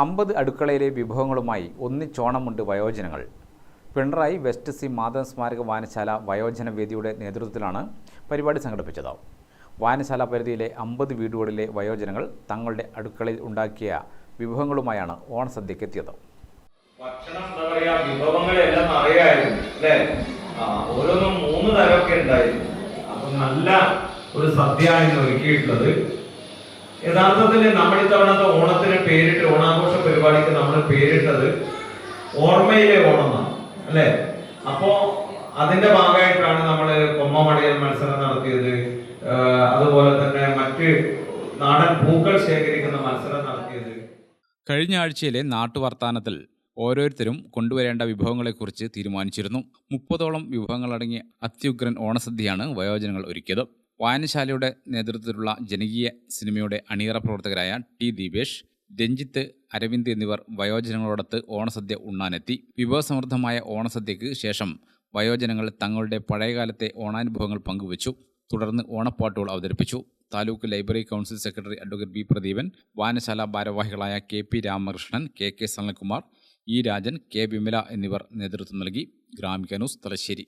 അമ്പത് അടുക്കളയിലെ വിഭവങ്ങളുമായി ഒന്നിച്ചോണമുണ്ട് വയോജനങ്ങൾ. പിണറായി വെസ്റ്റ് സി മാധവൻ സ്മാരക വായനശാല വയോജന വേദിയുടെ നേതൃത്വത്തിലാണ് പരിപാടി സംഘടിപ്പിച്ചത്. വായനശാല പരിധിയിലെ അമ്പത് വീടുകളിലെ വയോജനങ്ങൾ തങ്ങളുടെ അടുക്കളയിൽ ഉണ്ടാക്കിയ വിഭവങ്ങളുമായാണ് ഓണസദ്യക്ക് എത്തിയത്. ഭക്ഷണം എന്താ പറയാ വിഭവങ്ങളെല്ലാം അറിയായിരുന്നു അല്ലേ? ഓരോന്നും മൂന്ന് തരമൊക്കെ ഉണ്ടായിരുന്നു. അപ്പൊ നല്ല ഒരു സദ്യ ഒരുക്കിയിട്ടുള്ളത്. യഥാർത്ഥത്തിൽ നമ്മൾ ഇത്തവണത്തെ ഓണത്തിന് പേരിട്ട് പരിപാടിക്ക് നമ്മൾ പേരിട്ടത് ഓർമ്മയിലെ ഓണം അല്ലേ? അപ്പോ അതിന്റെ ഭാഗമായിട്ടാണ് നമ്മൾ കൊമ്മമടയൽ മത്സരം നടത്തിയത്. അതുപോലെ തന്നെ മറ്റ് നാടൻ പൂക്കൾ ശേഖരിക്കുന്ന മത്സരം നടത്തിയത്. കഴിഞ്ഞ ആഴ്ചയിലെ നാട്ടുവർത്താനത്തിൽ ഓരോരുത്തരും കൊണ്ടുവരേണ്ട വിഭവങ്ങളെക്കുറിച്ച് തീരുമാനിച്ചിരുന്നു. മുപ്പതോളം വിഭവങ്ങളടങ്ങിയ അത്യുഗ്രൻ ഓണസദ്യയാണ് വയോജനങ്ങൾ ഒരുക്കിയത്. വായനശാലയുടെ നേതൃത്വത്തിലുള്ള ജനകീയ സിനിമയുടെ അണിയറ പ്രവർത്തകരായ ടി ദീപേഷ് രഞ്ജിത്ത് അരവിന്ദ് എന്നിവർ വയോജനങ്ങളോടൊത്ത് ഓണസദ്യ ഉണ്ണാനെത്തി. വിഭവസമൃദ്ധമായ ഓണസദ്യയ്ക്ക് ശേഷം വയോജനങ്ങൾ തങ്ങളുടെ പഴയകാലത്തെ ഓണാനുഭവങ്ങൾ പങ്കുവച്ചു. തുടർന്ന് ഓണപ്പാട്ടുകൾ അവതരിപ്പിച്ചു. Taluk library council secretary advocate B Pradeepan വായനശാല ഭാരവാഹികളായ K P Ramakrishnan K K Sanalkumar E Rajan K Vimala എന്നിവർ നേതൃത്വം നൽകി. ഗ്രാമിക ന്യൂസ് തലശ്ശേരി.